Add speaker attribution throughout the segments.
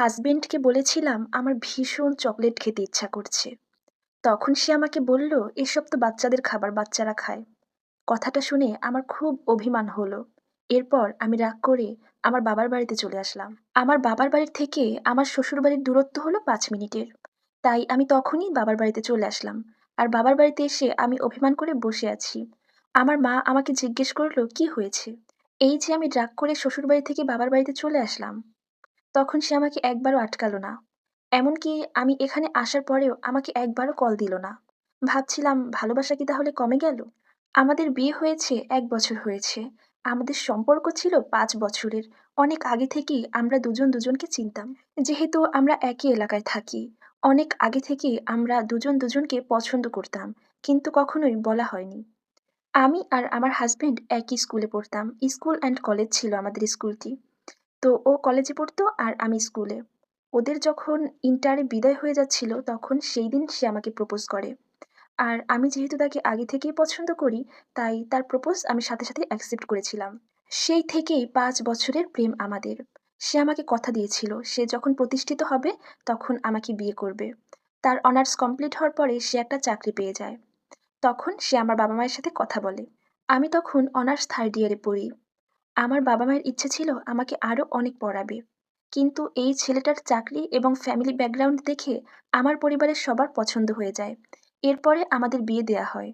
Speaker 1: হাসবেন্ডকে বলেছিলাম আমার ভীষণ চকলেট খেতে ইচ্ছা করছে। তখন সে আমাকে বলল, এসব তো বাচ্চাদের খাবার, বাচ্চারা খায়। কথাটা শুনে আমার খুব অভিমান হলো। এরপর আমি রাগ করে আমার বাবার বাড়িতে চলে আসলাম। আমার বাবার বাড়ির থেকে আমার শ্বশুর বাড়ির দূরত্ব হলো পাঁচ মিনিটের। তাই আমি তখনই বাবার বাড়িতে চলে আসলাম। আর বাবার বাড়িতে এসে আমি অভিমান করে বসে আছি। আমার মা আমাকে জিজ্ঞেস করল, কি হয়েছে? এই যে আমি রাগ করে শ্বশুর বাড়ি থেকে বাবার বাড়িতে চলে আসলাম তখন সে আমাকে একবারও আটকালো না। এমনকি আমি এখানে আসার পরেও আমাকে একবারও কল দিল না। ভাবছিলাম, ভালোবাসা কি তাহলে কমে গেল? আমাদের বিয়ে হয়েছে, এক বছর হয়েছে। আমাদের সম্পর্ক ছিল পাঁচ বছরের। অনেক আগে থেকেই আমরা দুজন দুজনকে চিনতাম। যেহেতু আমরা একই এলাকায় থাকি, অনেক আগে থেকেই আমরা দুজন দুজনকে পছন্দ করতাম, কিন্তু কখনোই বলা হয়নি। আমি আর আমার হাজব্যান্ড একই স্কুলে পড়তাম। স্কুল অ্যান্ড কলেজ ছিল আমাদের স্কুলটি। তো ও কলেজে পড়তো আর আমি স্কুলে। ওদের যখন ইন্টারে বিদায় হয়ে যাচ্ছিল, তখন সেই দিন সে আমাকে প্রপোজ করে। আর আমি যেহেতু তাকে আগে থেকেই পছন্দ করি, তাই তার প্রপোজ আমি সাথে সাথে অ্যাকসেপ্ট করেছিলাম। সেই থেকেই পাঁচ বছরের প্রেম আমাদের। সে আমাকে কথা দিয়েছিল, সে যখন প্রতিষ্ঠিত হবে, তখন আমাকে বিয়ে করবে। তার অনার্স কমপ্লিট হওয়ার পরে সে একটা চাকরি পেয়ে যায়। তখন সে আমার বাবা মায়ের সাথে কথা বলে। আমি তখন অনার্স থার্ড ইয়ারে পড়ি। আমার বাবা মায়ের ইচ্ছে ছিল আমাকে আরও অনেক পড়াবে। কিন্তু এই ছেলেটার চাকরি এবং ফ্যামিলি ব্যাকগ্রাউন্ড দেখে আমার পরিবারের সবার পছন্দ হয়ে যায়। এরপরে আমাদের বিয়ে দেয়া হয়।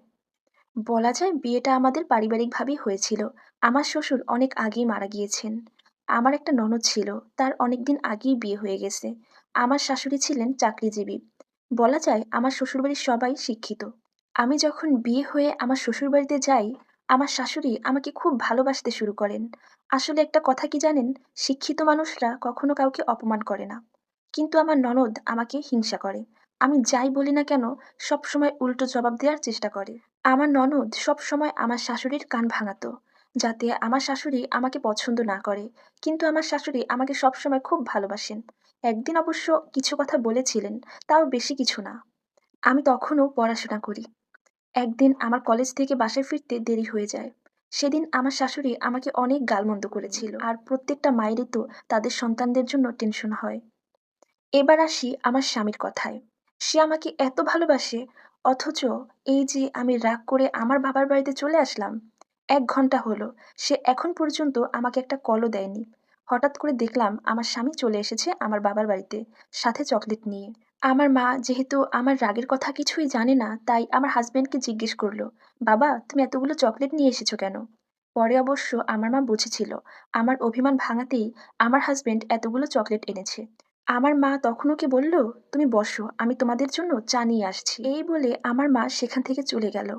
Speaker 1: বলা যায় বিয়েটা আমাদের পারিবারিকভাবেই হয়েছিল। আমার শ্বশুর অনেক আগেই মারা গিয়েছেন। আমার একটা ননদ ছিল, তার অনেক দিন আগেই বিয়ে হয়ে গেছে। আমার শাশুড়ি ছিলেন চাকরিজীবী। বলা যায় আমার শ্বশুরবাড়ির সবাই শিক্ষিত। আমি যখন বিয়ে হয়ে আমার শ্বশুরবাড়িতে যাই আমার শাশুড়ি আমাকে খুব ভালোবাসতে শুরু করেন। আসলে একটা কথা কি জানেন? শিক্ষিত মানুষরা কখনো কাউকে অপমান করে না। কিন্তু আমার ননদ আমাকে হিংসা করে। আমি যাই বলি না কেন সব সময় উল্টো জবাব দেওয়ার চেষ্টা করে। আমার ননদ সব সময় আমার শাশুড়ির কান ভাঙাতো, যাতে আমার শাশুড়ি আমাকে পছন্দ না করে। কিন্তু আমার শাশুড়ি আমাকে সব সময় খুব ভালোবাসেন। একদিন অবশ্য কিছু কথা বলেছিলেন, তাও বেশি কিছু না। আমি তখনও পড়াশোনা করি। একদিন আমার কলেজ থেকে বাসায় ফিরতে দেরি হয়ে যায়। সেদিন আমার শাশুড়ি আমাকে অনেক গালমন্দ করেছিল আর প্রত্যেকটা মায়েরই তো তাদের সন্তানদের জন্য টেনশন হয়। এবার আসি আমার স্বামীর কথায়। সে আমাকে এত ভালোবাসে, অথচ এই যে আমি রাগ করে আমার বাবার বাড়িতে চলে আসলাম, এক ঘণ্টা হলো, সে এখন পর্যন্ত আমাকে একটা কলও দেয়নি। হঠাৎ করে দেখলাম আমার স্বামী চলে এসেছে আমার বাবার বাড়িতে, সাথে চকলেট নিয়ে। আমার মা যেহেতু আমার রাগের কথা কিছুই জানে না, তাই আমার হাজবেন্ডকে জিজ্ঞেস করল, বাবা, তুমি এতগুলো চকলেট নিয়ে এসেছ কেন? পরে অবশ্য আমার মা বুঝেছিল, আমার অভিমান ভাঙাতেই আমার হাজবেন্ড এতগুলো চকলেট এনেছে। আমার মা তখন ওকে বলল, তুমি বসো, আমি তোমাদের জন্য চা নিয়ে আসছি। এই বলে আমার মা সেখান থেকে চলে গেল।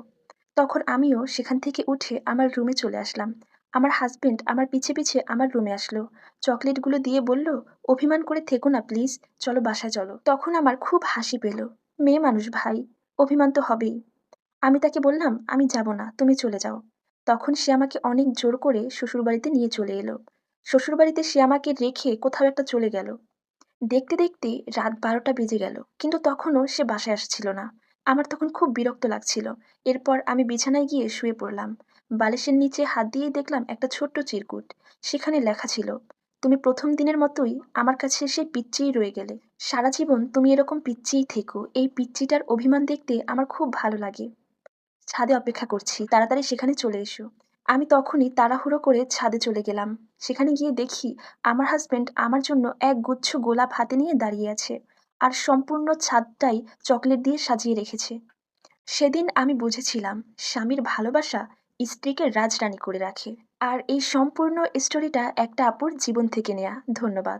Speaker 1: তখন আমিও সেখান থেকে উঠে আমার রুমে চলে আসলাম। আমার হাজবেন্ড আমার পিছে পিছে আমার রুমে আসলো। চকলেটগুলো দিয়ে বলল, অভিমান করে থেকো না প্লিজ চলো বাসায় চলো। তখন আমার খুব হাসি পেল। মেয়ে মানুষ ভাই, অভিমান তো হবেই। আমি তাকে বললাম, আমি যাব না, তুমি চলে যাও। তখন সে আমাকে অনেক জোর করে শ্বশুরবাড়িতে নিয়ে চলে এলো। শ্বশুরবাড়িতে সে আমাকে রেখে কোথাও একটা চলে গেল। দেখতে দেখতে রাত বারোটা বেজে গেল, কিন্তু তখনও সে বাসায় আসছিল না। আমার তখন খুব বিরক্ত লাগছিল। এরপর আমি বিছানায় গিয়ে শুয়ে পড়লাম। বালিশের নিচে হাত দিয়েই দেখলাম একটা ছোট্ট চিরকুট। সেখানে লেখা ছিল, তুমি প্রথম দিনের মতোই আমার কাছে এসে পিচ্চিই রয়ে গেলে। সারা জীবন তুমি এরকম পিচ্চিই থেকো। এই পিচ্চিটার অভিমান দেখতে আমার খুব ভালো লাগে। ছাদে অপেক্ষা করছি, তাড়াতাড়ি সেখানে চলে এসো। আমি তখনই তাড়াহুড়ো করে ছাদে চলে গেলাম। সেখানে গিয়ে দেখি আমার হাজবেন্ড আমার জন্য এক গুচ্ছ গোলাপ হাতে নিয়ে দাঁড়িয়ে আছে আর সম্পূর্ণ ছাদটাই চকলেট দিয়ে সাজিয়ে রেখেছে। সেদিন আমি বুঝেছিলাম, স্বামীর ভালোবাসা স্ত্রীকে রাজরানী করে রাখে। আর এই সম্পূর্ণ স্টোরিটা একটা আপুর জীবন থেকে নেয়া। ধন্যবাদ।